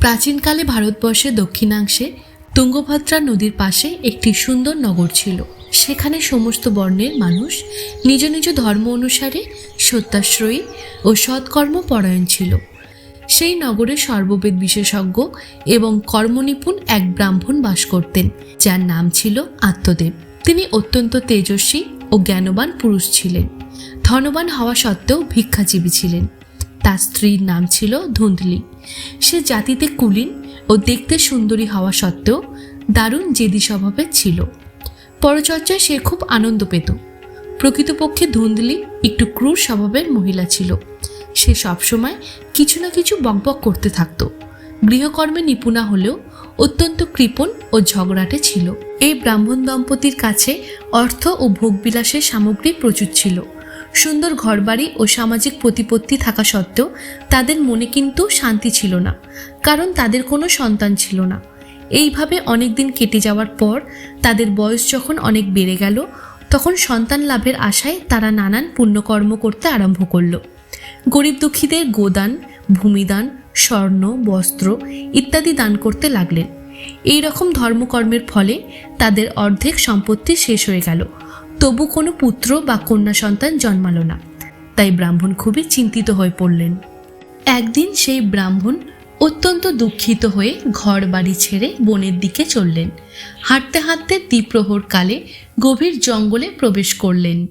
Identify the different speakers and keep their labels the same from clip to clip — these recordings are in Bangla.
Speaker 1: প্রাচীনকালে ভারতবর্ষের দক্ষিণাংশে তুঙ্গভদ্রা নদীর পাশে একটি সুন্দর নগর ছিল। সেখানে সমস্ত বর্ণের মানুষ নিজ নিজ ধর্ম অনুসারে সত্যাশ্রয়ী ও সৎকর্ম পরায়ণ ছিল। সেই নগরে সর্ববেদ বিশেষজ্ঞ এবং কর্মনিপুণ এক ব্রাহ্মণ বাস করতেন, যার নাম ছিল আত্মদেব। তিনি অত্যন্ত তেজস্বী ও জ্ঞানবান পুরুষ ছিলেন। ধনবান হওয়া সত্ত্বেও ভিক্ষাজীবী ছিলেন। তার স্ত্রীর নাম ছিল ধুন্দলি। সে জাতিতে কুলীন ও দেখতে সুন্দরী হওয়া সত্ত্বেও দারুণ জেদি স্বভাবের ছিল। পরচর্চায় সে খুব আনন্দ পেত। প্রকৃতপক্ষে ধুন্দলি একটু ক্রূর স্বভাবের মহিলা ছিল। সে সবসময় কিছু না কিছু বকবক করতে থাকতো। গৃহকর্মে নিপুণা হলেও অত্যন্ত কৃপণ ও ঝগড়াটে ছিল। এই ব্রাহ্মণ দম্পতির কাছে অর্থ ও ভোগবিলাসের সামগ্রী প্রচুর ছিল। সুন্দর ঘরবাড়ি ও সামাজিক প্রতিপত্তি থাকা সত্ত্বেও তাদের মনে কিন্তু শান্তি ছিল না, কারণ তাদের কোনো সন্তান ছিল না। এইভাবে অনেক দিন কেটে যাওয়ার পর তাদের বয়স যখন অনেক বেড়ে গেল, তখন সন্তান লাভের আশায় তারা নানান পুণ্যকর্ম করতে আরম্ভ করল। গরিব দুঃখীদের গোদান, ভূমিদান, স্বর্ণ, বস্ত্র ইত্যাদি দান করতে লাগলেন। এই রকম ধর্মকর্মের ফলে তাদের অর্ধেক সম্পত্তি শেষ হয়ে গেল। তবু কোনো পুত্র বা কন্যা সন্তান জন্মালো না। তাই ব্রাহ্মণ খুবই চিন্তিত হয়ে পড়লেন। একদিন সেই ব্রাহ্মণ অত্যন্ত দুঃখিত হয়ে ঘর বাড়ি ছেড়ে বনের দিকে চললেন। হাঁটতে হাঁটতে দ্বিপ্রহর কালে গভীর জঙ্গলে প্রবেশ করলেন।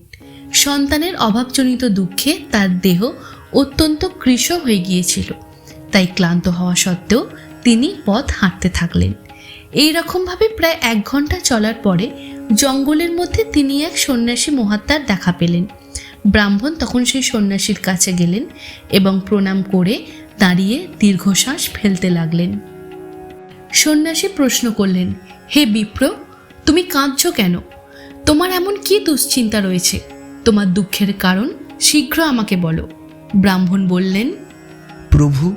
Speaker 1: সন্তানের অভাবজনিত দুঃখে তার দেহ অত্যন্ত কৃষ হয়ে গিয়েছিল। তাই ক্লান্ত হওয়া সত্ত্বেও তিনি পথ হাঁটতে থাকলেন। এই রকমভাবে প্রায় এক ঘণ্টা চলার পরে জঙ্গলের মধ্যে তিনি এক সন্ন্যাসী মহাত্মার দেখা পেলেন। ব্রাহ্মণ তখন সেই সন্ন্যাসীর কাছে গেলেন এবং প্রণাম করে দাঁড়িয়ে দীর্ঘশ্বাস ফেলতে লাগলেন। সন্ন্যাসী প্রশ্ন করলেন, হে বিপ্র, তুমি কাঁদছ কেন? তোমার এমন কি দুশ্চিন্তা রয়েছে? তোমার দুঃখের কারণ শীঘ্র আমাকে বলো। ব্রাহ্মণ বললেন,
Speaker 2: প্রভু,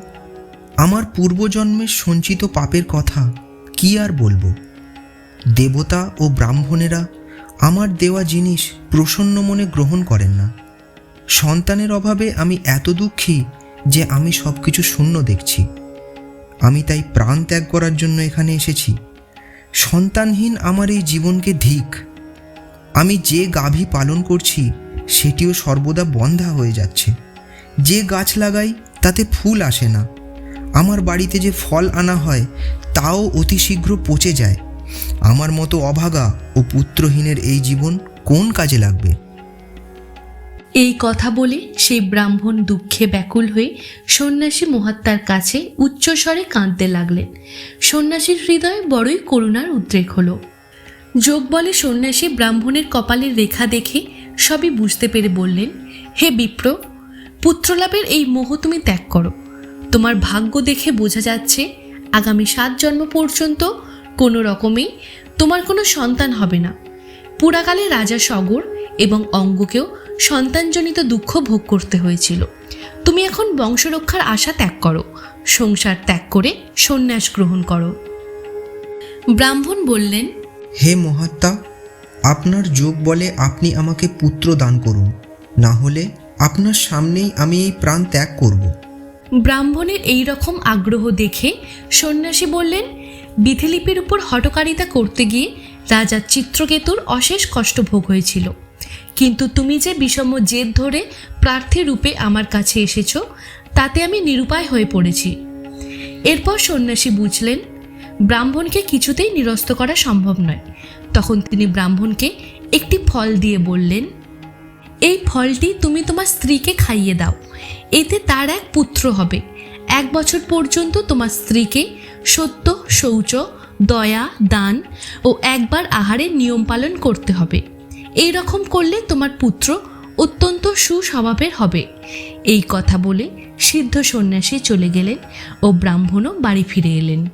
Speaker 2: আমার পূর্বজন্মের সঞ্চিত পাপের কথা কি আর বলব? দেবতা ও ব্রাহ্মণেরা আমার দেওয়া জিনিস প্রসন্ন মনে গ্রহণ করেন না। সন্তানের অভাবে আমি এত দুঃখী যে আমি সব কিছু শূন্য দেখছি। আমি তাই প্রাণ ত্যাগ করার জন্য এখানে এসেছি। সন্তানহীন আমার এই জীবনকে ধিক। আমি যে গাভী পালন করছি, সেটিও সর্বদা বন্ধা হয়ে যাচ্ছে। যে গাছ লাগাই, তাতে ফুল আসে না। আমার বাড়িতে যে ফল আনা হয়, তাও অতি শীঘ্র পচে যায়। আমার মতো অভাগা ও পুত্রহীনের এই জীবন কোন কাজে লাগবে?
Speaker 1: এই কথা বলে সেই ব্রাহ্মণ দুঃখে ব্যাকুল হয়ে সন্ন্যাসী মহাত্মার কাছে উচ্চস্বরে কাঁদতে লাগলেন। সন্ন্যাসীর হৃদয়ে বড়ই করুণার উদ্রেক হলো। যোগ বলে সন্ন্যাসী ব্রাহ্মণের কপালের রেখা দেখে সবই বুঝতে পেরে বললেন, হে বিপ্র, পুত্রলাভের এই মোহ তুমি ত্যাগ করো। তোমার ভাগ্য দেখে বোঝা যাচ্ছে আগামী সাত জন্ম পর্যন্ত কোনো রকমেই তোমার কোনো সন্তান হবে না। পুরাকালে রাজা সগর এবং অঙ্গকেও সন্তানজনিত দুঃখ ভোগ করতে হয়েছিল। তুমি এখন বংশরক্ষার আশা ত্যাগ করো সংসার ত্যাগ করে সন্ন্যাস গ্রহণ করো। ব্রাহ্মণ বললেন
Speaker 2: হে মহাত্মা আপনার যোগ বলে আপনি আমাকে পুত্র দান করুন না হলে আপনার সামনেই আমি এই প্রাণ ত্যাগ করব।
Speaker 1: ব্রাহ্মণের এই রকম আগ্রহ দেখে সন্ন্যাসী বললেন বিধিলিপির উপর হটকারিতা করতে গিয়ে রাজা চিত্রকেতুর অশেষ কষ্ট ভোগ হয়েছিল। কিন্তু তুমি যে বিষম জেদ ধরে প্রার্থী রূপে আমার কাছে এসেছ, তাতে আমি নিরুপায় হয়ে পড়েছি। এরপর সন্ন্যাসী বুঝলেন, ব্রাহ্মণকে কিছুতেই নিরস্ত করা সম্ভব নয়। তখন তিনি ব্রাহ্মণকে একটি ফল দিয়ে বললেন, এই ফলটি তুমি তোমার স্ত্রীকে খাইয়ে দাও। এতে তার এক পুত্র হবে। এক বছর পর্যন্ত তোমার স্ত্রীকে সত্য, শৌচ, দয়া, দান ও একবার আহারের নিয়ম পালন করতে হবে। এই রকম করলে তোমার পুত্র অত্যন্ত সুস্বভাবের হবে। এই কথা বলে সিদ্ধ সন্ন্যাসী চলে গেলেন ও ব্রাহ্মণও বাড়ি ফিরে এলেন।